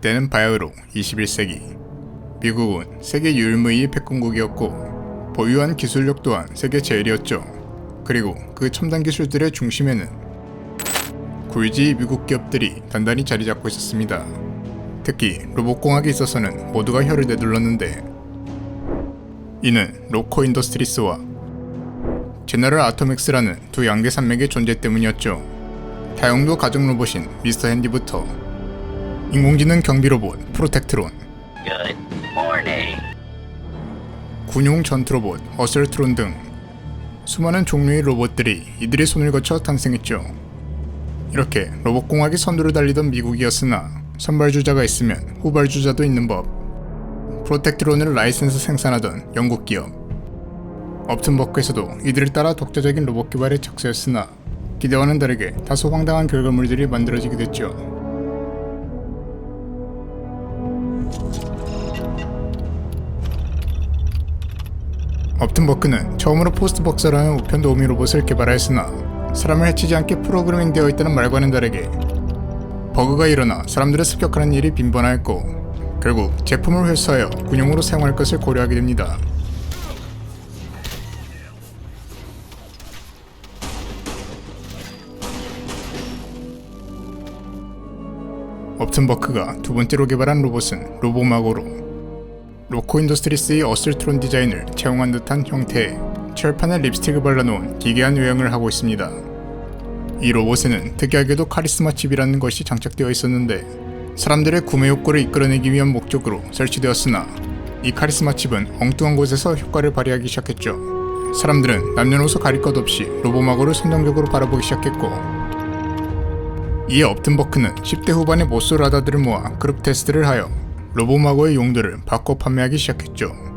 때는 바야흐로 21세기. 미국은 세계 유일무이의 패권국이었고 보유한 기술력 또한 세계 제일이었죠. 그리고 그 첨단 기술들의 중심에는 굴지 미국 기업들이 단단히 자리 잡고 있었습니다. 특히 로봇공학에 있어서는 모두가 혀를 내둘렀는데 이는 로코 인더스트리스와 제너럴 아토믹스라는 두 양대 산맥의 존재 때문이었죠. 다용도 가정 로봇인 미스터 핸디부터 인공지능 경비 로봇 프로텍트론. 군용 전투 로봇 어설트론 등 수많은 종류의 로봇들이 이들의 손을 거쳐 탄생했죠. 이렇게 로봇공학의 선두를 달리던 미국이었으나 선발주자가 있으면 후발주자도 있는 법. 프로텍트론을 라이센스 생산하던 영국 기업. 업튼버크에서도 이들을 따라 독자적인 로봇 개발에 착수했으나 기대와는 다르게 다소 황당한 결과물들이 만들어지게 됐죠. 업튼버크는 처음으로 포스트벅서라는 우편 도우미 로봇을 개발하였으나 사람을 해치지 않게 프로그래밍 되어 있다는 말과는 다르게 버그가 일어나 사람들을 습격하는 일이 빈번하였고 결국 제품을 회수하여 군용으로 사용할 것을 고려하게 됩니다. 업튼버크가 두 번째로 개발한 로봇은 로보마고로 로코 인더스트리스의 어슬트론 디자인을 채용한 듯한 형태의 철판에 립스틱을 발라놓은 기괴한 외형을 하고 있습니다. 이 로봇에는 특이하게도 카리스마 칩이라는 것이 장착되어 있었는데 사람들의 구매 욕구를 이끌어내기 위한 목적으로 설치되었으나 이 카리스마 칩은 엉뚱한 곳에서 효과를 발휘하기 시작했죠. 사람들은 남녀노소 가릴 것 없이 로보마고를 선정적으로 바라보기 시작했고 이에 업튼버크는 10대 후반의 모쏠 라다들을 모아 그룹 테스트를 하여 로보마고의 용도를 바꿔 판매하기 시작했죠.